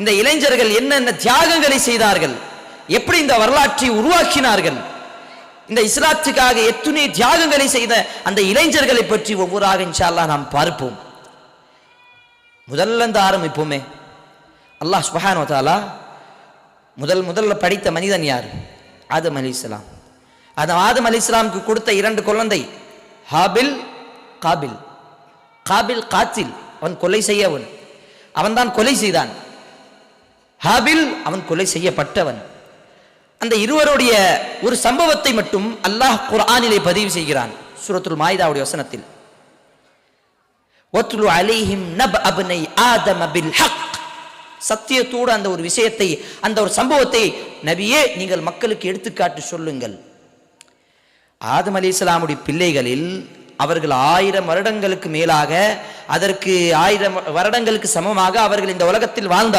இந்த இளைஞர்கள் என்னென்ன தியாகங்களை செய்தார்கள்? எப்படி இந்த வரலாற்றை உருவாக்கினார்கள்? இந்த இஸ்லாத்துக்காக எத்துணை தியாகங்களை செய்த அந்த இளைஞர்களை பற்றி ஒவ்வொருவராக இன்ஷால்லா நாம் பார்ப்போம். முதல்ல இருந்து ஆரம்பிப்போமே. அல்லாஹ் சுபஹானோ தாலா முதல் முதல்ல படித்த மனிதன் யார்? ஆதம் அலி இஸ்லாம். அந்த ஆதம் அலி இஸ்லாமுக்கு கொடுத்த இரண்டு குழந்தை ஹாபில் காபில். காபில் காத்தில் அவன் கொலை செய்யவன் அவன்தான் கொலை செய்தான். ஹாபில் அவன் கொலை செய்யப்பட்டவன். அந்த இருவருடைய ஒரு சம்பவத்தை மட்டும் அல்லாஹ் குர்ஆனிலே பதிவு செய்கிறான் சூரத்துல் மாயிதாவுடைய வசனத்தில். ஒத்லு அலைஹிம் நப் அபனை ஆதம பில் ஹக். சத்தியத்தோடு அந்த ஒரு விஷயத்தை அந்த ஒரு சம்பவத்தை நபியே நீங்கள் மக்களுக்கு எடுத்துக்காட்டு சொல்லுங்கள். ஆதம் அலி இஸ்லாமுடைய பிள்ளைகளில் அவர்கள் ஆயிரம் வருடங்களுக்கு மேலாக அதற்கு ஆயிரம் வருடங்களுக்கு சமமாக அவர்கள் இந்த உலகத்தில் வாழ்ந்தார்